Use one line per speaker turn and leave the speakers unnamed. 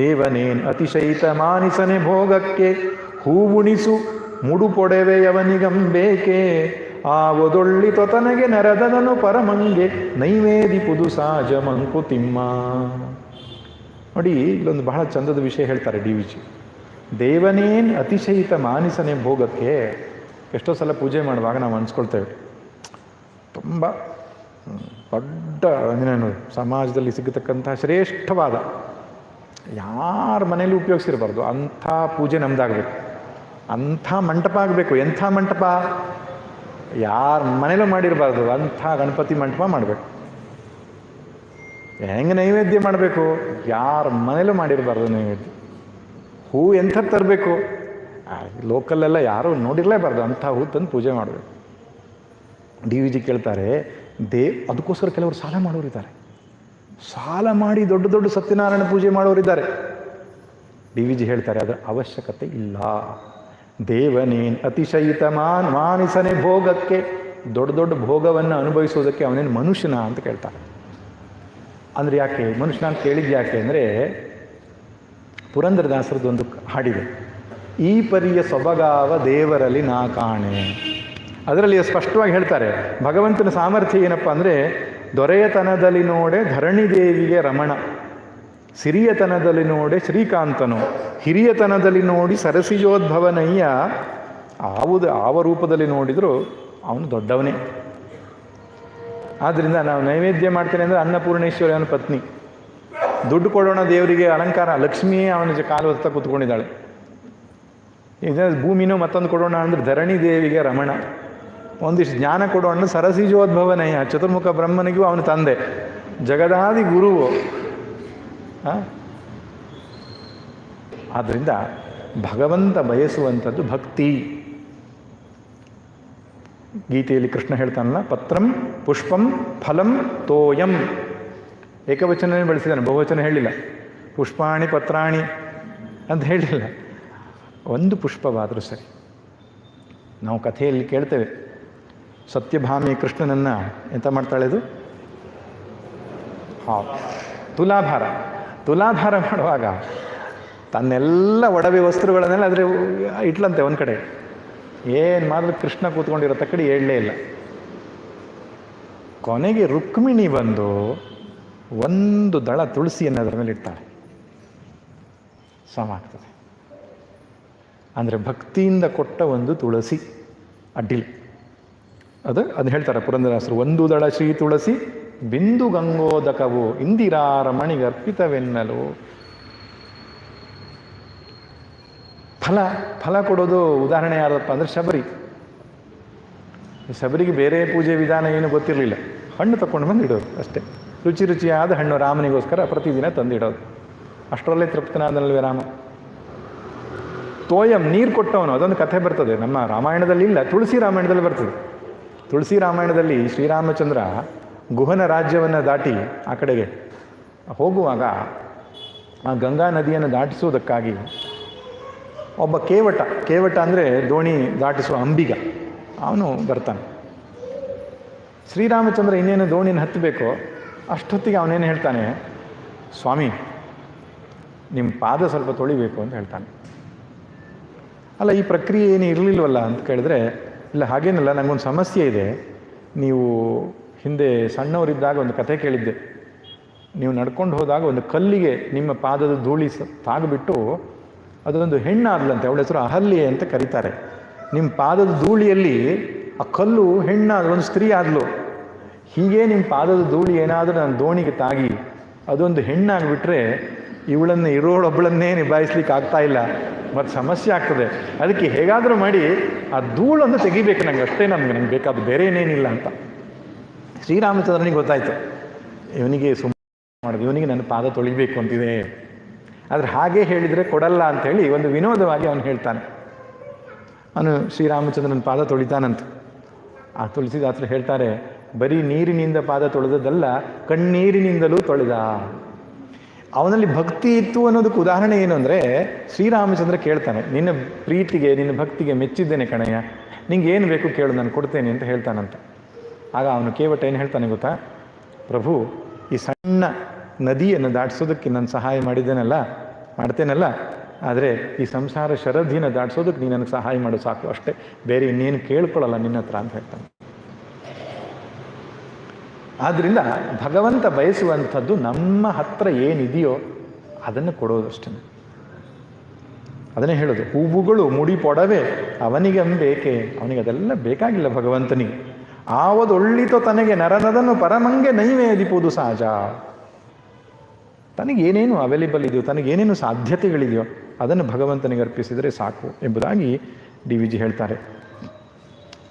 ದೇವನೇನ್ ಅತಿಶಯಿತ ಮಾನಿಸನೆ ಭೋಗಕ್ಕೆ, ಹೂವುಣಿಸು ಮುಡುಪೊಡೆವೆಯವನಿಗಂಬೇಕೆ ಆ ಒದೊಳ್ಳಿ ತೊತನಗೆ ನರದನನು ಪರಮಂಗೆ, ನೈವೇದಿ ಪುದು ಸಾಜ ಮಂಕುತಿಮ್ಮ ನೋಡಿ, ಇಲ್ಲೊಂದು ಬಹಳ ಚಂದದ ವಿಷಯ ಹೇಳ್ತಾರೆ ಡಿ ವಿ ಜಿ. ದೇವನೇನ್ ಅತಿಶಯಿತ ಮಾನಿಸನೆ ಭೋಗಕ್ಕೆ, ಎಷ್ಟೋ ಸಲ ಪೂಜೆ ಮಾಡುವಾಗ ನಾವು ಅನ್ಸ್ಕೊಳ್ತೇವೆ ತುಂಬ ದೊಡ್ಡ ಏನೇನು ಸಮಾಜದಲ್ಲಿ ಸಿಗತಕ್ಕಂತಹ ಶ್ರೇಷ್ಠವಾದ ಯಾರ ಮನೇಲಿ ಉಪಯೋಗಿಸಿರಬಾರ್ದು, ಅಂಥ ಪೂಜೆ ನಮ್ದಾಗಬೇಕು. ಅಂಥ ಮಂಟಪ ಆಗಬೇಕು. ಎಂಥ ಮಂಟಪ? ಯಾರ ಮನೇಲೂ ಮಾಡಿರಬಾರ್ದು. ಅಂಥ ಗಣಪತಿ ಮಂಟಪ ಮಾಡಬೇಕು. ಹೆಂಗೆ ನೈವೇದ್ಯ ಮಾಡಬೇಕು? ಯಾರ ಮನೇಲೂ ಮಾಡಿರಬಾರ್ದು ನೈವೇದ್ಯ. ಹೂ ಎಂಥದ್ದು ತರಬೇಕು? ಲೋಕಲ್ಲೆಲ್ಲ ಯಾರೂ ನೋಡಿರಲೇಬಾರ್ದು. ಅಂಥ ಹೂ ತಂದು ಪೂಜೆ ಮಾಡಬೇಕು. ಡಿ ವಿ ಜಿ ಕೇಳ್ತಾರೆ ದೇ ಅದಕ್ಕೋಸ್ಕರ ಕೆಲವರು ಸಾಲ ಮಾಡೋರಿದ್ದಾರೆ. ಸಾಲ ಮಾಡಿ ದೊಡ್ಡ ದೊಡ್ಡ ಸತ್ಯನಾರಾಯಣ ಪೂಜೆ ಮಾಡೋರಿದ್ದಾರೆ ಡಿ ವಿ ಜಿ ಹೇಳ್ತಾರೆ ಅದರ ಅವಶ್ಯಕತೆ ಇಲ್ಲ. ದೇವನೇನ್ ಅತಿಶಯಿತ ಮಾನ್ ಮಾನಿಸನೆ ಭೋಗಕ್ಕೆ, ದೊಡ್ಡ ದೊಡ್ಡ ಭೋಗವನ್ನು ಅನುಭವಿಸೋದಕ್ಕೆ ಅವನೇನು ಮನುಷ್ಯನ ಅಂತ ಕೇಳ್ತಾರೆ ಅಂದರೆ ಯಾಕೆ, ಮನುಷ್ಯನ ಅಂತ ಕೇಳಿದ್ದು ಯಾಕೆ ಅಂದರೆ, ಪುರಂದರದಾಸರದ್ದು ಒಂದು ಹಾಡಿದೆ, ಈ ಪರಿಯ ಸೊಬಗಾವ ದೇವರಲ್ಲಿ ನಾ ಕಾಣೆ. ಅದರಲ್ಲಿ ಸ್ಪಷ್ಟವಾಗಿ ಹೇಳ್ತಾರೆ, ಭಗವಂತನ ಸಾಮರ್ಥ್ಯ ಏನಪ್ಪ ಅಂದರೆ ದೊರೆಯತನದಲ್ಲಿ ನೋಡೆ ಧರಣಿ ದೇವಿಗೆ ರಮಣ, ಸಿರಿಯತನದಲ್ಲಿ ನೋಡೆ ಶ್ರೀಕಾಂತನು, ಹಿರಿಯತನದಲ್ಲಿ ನೋಡಿ ಸರಸಿಜೋದ್ಭವನಯ್ಯ. ಆವುದು, ಆವ ರೂಪದಲ್ಲಿ ನೋಡಿದರೂ ಅವನು ದೊಡ್ಡವನೇ. ಆದ್ದರಿಂದ ನಾವು ನೈವೇದ್ಯ ಮಾಡ್ತೇನೆ ಅಂದರೆ ಅನ್ನಪೂರ್ಣೇಶ್ವರಿ ಅವನ ಪತ್ನಿ. ದುಡ್ಡು ಕೊಡೋಣ ದೇವರಿಗೆ ಅಲಂಕಾರ, ಲಕ್ಷ್ಮಿಯೇ ಅವನ ಕಾಲು ಹೊತ್ತ ಕೂತ್ಕೊಂಡಿದ್ದಾಳೆ. ಈಗ ಭೂಮಿನೂ ಮತ್ತೊಂದು ಕೊಡೋಣ ಅಂದ್ರೆ ಧರಣಿ ದೇವಿಗೆ ರಮಣ. ಒಂದಿಷ್ಟು ಜ್ಞಾನ ಕೊಡೋಣ ಅಂದ್ರೆ ಸರಸಿಜೋದ್ಭವನಯ್ಯ. ಚತುರ್ಮುಖ ಬ್ರಹ್ಮನಿಗೂ ಅವನು ತಂದೆ. ಜಗದಾದಿ ಗುರುವು? ಆದ್ದರಿಂದ ಭಗವಂತ ಬಯಸುವಂಥದ್ದು ಭಕ್ತಿ. ಗೀತೆಯಲ್ಲಿ ಕೃಷ್ಣ ಹೇಳ್ತಾನಲ್ಲ, ಪತ್ರಂ ಪುಷ್ಪಂ ಫಲಂ ತೋಯಂ. ಏಕವಚನನೇ ಬಳಸಿದ್ದಾನೆ ಬಹುವಚನ ಹೇಳಿಲ್ಲ. ಪುಷ್ಪಾಣಿ ಪತ್ರಾಣಿ ಅಂತ ಹೇಳಿಲ್ಲ. ಒಂದು ಪುಷ್ಪವಾದರೂ ಸರಿ. ನಾವು ಕಥೆಯಲ್ಲಿ ಕೇಳ್ತೇವೆ. ಸತ್ಯಭಾಮಿ ಕೃಷ್ಣನನ್ನು ಎಂತ ಮಾಡ್ತಾಳೆ ಇದು? ಹಾ. ತುಲಾಭಾರ. ತುಲಾಭಾರ ಮಾಡುವಾಗ ತನ್ನೆಲ್ಲ ಒಡವೆ ವಸ್ತ್ರಗಳನ್ನೆಲ್ಲ ಆದರೆ ಇಟ್ಲಂತೆ ಒಂದು ಕಡೆ. ಏನು ಮಾಡಿದ್ರು ಕೃಷ್ಣ ಕೂತ್ಕೊಂಡಿರೋ ಕಡೆ ಹೇಳಲೇ ಇಲ್ಲ. ಕೊನೆಗೆ ರುಕ್ಮಿಣಿ ಬಂದು ಒಂದು ದಳ ತುಳಸಿಯನ್ನು ಅದರ ಮೇಲೆ ಇಡ್ತಾಳೆ. ಸಮ ಆಗ್ತದೆ. ಅಂದರೆ ಭಕ್ತಿಯಿಂದ ಕೊಟ್ಟ ಒಂದು ತುಳಸಿ ಅಡ್ಡಿಲಿ. ಅದು ಅದು ಹೇಳ್ತಾರೆ ಪುರಂದರಾಸರು, ಒಂದು ದಳ ಶ್ರೀ ತುಳಸಿ, ಬಿಂದು ಗಂಗೋದಕವು ಇಂದಿರಾರಮಣಿಗೆ ಅರ್ಪಿತವೆನ್ನಲು ಫಲ ಫಲ ಕೊಡೋದು ಉದಾಹರಣೆ ಯಾರಪ್ಪ ಅಂದರೆ ಶಬರಿ. ಶಬರಿಗೆ ಬೇರೆ ಪೂಜೆ ವಿಧಾನ ಏನು ಗೊತ್ತಿರಲಿಲ್ಲ. ಹಣ್ಣು ತಕೊಂಡು ಬಂದು ಇಡೋದು ಅಷ್ಟೇ. ರುಚಿ ರುಚಿಯಾದ ಹಣ್ಣು ರಾಮನಿಗೋಸ್ಕರ ಪ್ರತಿದಿನ ತಂದಿಡೋದು. ಅಷ್ಟರಲ್ಲೇ ತೃಪ್ತನಾದನಲ್ವೇ ರಾಮ? ತೋಯಂ ನೀರು ಕೊಟ್ಟವನು, ಅದೊಂದು ಕಥೆ ಬರ್ತದೆ. ನಮ್ಮ ರಾಮಾಯಣದಲ್ಲಿ ಇಲ್ಲ, ತುಳಸಿ ರಾಮಾಯಣದಲ್ಲಿ ಬರ್ತದೆ. ತುಳಸಿ ರಾಮಾಯಣದಲ್ಲಿ ಶ್ರೀರಾಮಚಂದ್ರ ಗುಹನ ರಾಜ್ಯವನ್ನು ದಾಟಿ ಆ ಕಡೆಗೆ ಹೋಗುವಾಗ ಆ ಗಂಗಾ ನದಿಯನ್ನು ದಾಟಿಸುವುದಕ್ಕಾಗಿ ಒಬ್ಬ ಕೇವಟ ಕೇವಟ ಅಂದರೆ ದೋಣಿ ದಾಟಿಸುವ ಅಂಬಿಗ. ಅವನು ಬರ್ತಾನೆ. ಶ್ರೀರಾಮಚಂದ್ರ ಇನ್ನೇನು ದೋಣಿನ ಹತ್ತಬೇಕೋ ಅಷ್ಟೊತ್ತಿಗೆ ಅವನೇನು ಹೇಳ್ತಾನೆ, ಸ್ವಾಮಿ ನಿಮ್ಮ ಪಾದ ಸ್ವಲ್ಪ ತೊಳಿಬೇಕು ಅಂತ ಹೇಳ್ತಾನೆ. ಅಲ್ಲ, ಈ ಪ್ರಕ್ರಿಯೆ ಏನು ಇರಲಿಲ್ವಲ್ಲ ಅಂತ ಕೇಳಿದ್ರೆ ಇಲ್ಲ, ಹಾಗೇನಲ್ಲ ನನಗೊಂದು ಸಮಸ್ಯೆ ಇದೆ. ನೀವು ಹಿಂದೆ ಸಣ್ಣವರಿದ್ದಾಗ ಒಂದು ಕತೆ ಕೇಳಿದ್ದೆ. ನೀವು ನಡ್ಕೊಂಡು ಹೋದಾಗ ಒಂದು ಕಲ್ಲಿಗೆ ನಿಮ್ಮ ಪಾದದ ಧೂಳಿ ತಾಗಿಬಿಟ್ಟು ಅದೊಂದು ಹೆಣ್ಣಾದ್ಲಂತೆ, ಅವಳ ಹೆಸರು ಅಹಲ್ಯೆ ಅಂತ ಕರೀತಾರೆ. ನಿಮ್ಮ ಪಾದದ ಧೂಳಿಯಲ್ಲಿ ಆ ಕಲ್ಲು ಹೆಣ್ಣಾದ ಒಂದು ಸ್ತ್ರೀ ಆದ್ಲು ಹೀಗೆ ನಿಮ್ಮ ಪಾದದ ಧೂಳಿ ಏನಾದರೂ ನನ್ನ ದೋಣಿಗೆ ತಾಗಿ, ಅದೊಂದು ಹೆಣ್ಣಾಗಿಬಿಟ್ರೆ ಇವಳನ್ನು ಇರೋಳೊಬ್ಬಳನ್ನೇ ನಿಭಾಯಿಸ್ಲಿಕ್ಕೆ ಆಗ್ತಾ ಇಲ್ಲ. ಮತ್ತು ಸಮಸ್ಯೆ ಆಗ್ತದೆ. ಅದಕ್ಕೆ ಹೇಗಾದರೂ ಮಾಡಿ ಆ ಧೂಳನ್ನು ತೆಗಿಬೇಕು ನನಗೆ ಅಷ್ಟೇ ನನಗೆ ನನಗೆ ಬೇಕಾದ ಬೇರೆ ಏನೇನಿಲ್ಲ ಅಂತ. ಶ್ರೀರಾಮಚಂದ್ರನಿಗೆ ಗೊತ್ತಾಯ್ತು. ಇವನಿಗೆ ಸುಮ್ಮ ಮಾಡೋದು ಇವನಿಗೆ ನನ್ನ ಪಾದ ತೊಳಿಬೇಕು ಅಂತಿದೆ. ಆದರೆ ಹಾಗೆ ಹೇಳಿದರೆ ಕೊಡಲ್ಲ ಅಂಥೇಳಿ ಒಂದು ವಿನೋದವಾಗಿ ಅವನು ಹೇಳ್ತಾನೆ. ಅವನು ಶ್ರೀರಾಮಚಂದ್ರನ ಪಾದ ತೊಳಿತಾನಂತ. ಆ ತುಳಸಿದಾಸರು ಹೇಳ್ತಾರೆ, ಬರೀ ನೀರಿನಿಂದ ಪಾದ ತೊಳೆದದ್ದಲ್ಲ, ಕಣ್ಣೀರಿನಿಂದಲೂ ತೊಳೆದ. ಅವನಲ್ಲಿ ಭಕ್ತಿ ಇತ್ತು ಅನ್ನೋದಕ್ಕೆ ಉದಾಹರಣೆ ಏನು ಅಂದರೆ ಶ್ರೀರಾಮಚಂದ್ರ ಕೇಳ್ತಾನೆ, ನಿನ್ನ ಪ್ರೀತಿಗೆ, ನಿನ್ನ ಭಕ್ತಿಗೆ ಮೆಚ್ಚಿದ್ದೇನೆ ಕಣಯ್ಯ. ನಿಂಗೆ ಏನು ಬೇಕು ಕೇಳು, ನಾನು ಕೊಡ್ತೇನೆ ಅಂತ ಹೇಳ್ತಾನಂತ. ಆಗ ಅವನು ಕೇವಟ ಏನು ಹೇಳ್ತಾನೆ ಗೊತ್ತಾ? ಪ್ರಭು, ಈ ಸಣ್ಣ ನದಿಯನ್ನು ದಾಟಿಸೋದಕ್ಕೆ ನಾನು ಸಹಾಯ ಮಾಡಿದ್ದೇನಲ್ಲ, ಮಾಡ್ತೇನಲ್ಲ, ಆದರೆ ಈ ಸಂಸಾರ ಶರಧಿನ ದಾಟಿಸೋದಕ್ಕೆ ನೀನು ನನಗೆ ಸಹಾಯ ಮಾಡು ಸಾಕು, ಅಷ್ಟೇ. ಬೇರೆ ಇನ್ನೇನು ಕೇಳ್ಕೊಳ್ಳಲ್ಲ ನಿನ್ನ ಹತ್ರ, ಅಂತ ಹೇಳ್ತಾನೆ. ಆದ್ದರಿಂದ ಭಗವಂತ ಬಯಸುವಂಥದ್ದು ನಮ್ಮ ಹತ್ರ ಏನಿದೆಯೋ ಅದನ್ನು ಕೊಡೋದಷ್ಟೇ ಅದನ್ನೇ ಹೇಳೋದು, ಹೂವುಗಳು ಮುಡಿ ಪೊಡವೆ ಅವನಿಗಂಬೇಕೆ ಅವನಿಗೆ ಅದೆಲ್ಲ ಬೇಕಾಗಿಲ್ಲ ಭಗವಂತನಿಗೆ. ಆವದೊಳ್ಳಿತೋ ತನಗೆ ನರನದನ್ನು ಪರಮಂಗೆ ನೈವೇದಿಪುವುದು ಸಹಜ. ತನಗೇನೇನು ಅವೈಲೇಬಲ್ ಇದೆಯೋ ತನಗೇನೇನು ಸಾಧ್ಯತೆಗಳಿದೆಯೋ ಅದನ್ನು ಭಗವಂತನಿಗೆ ಅರ್ಪಿಸಿದರೆ ಸಾಕು ಎಂಬುದಾಗಿ ಡಿ ವಿ ಜಿ ಹೇಳ್ತಾರೆ.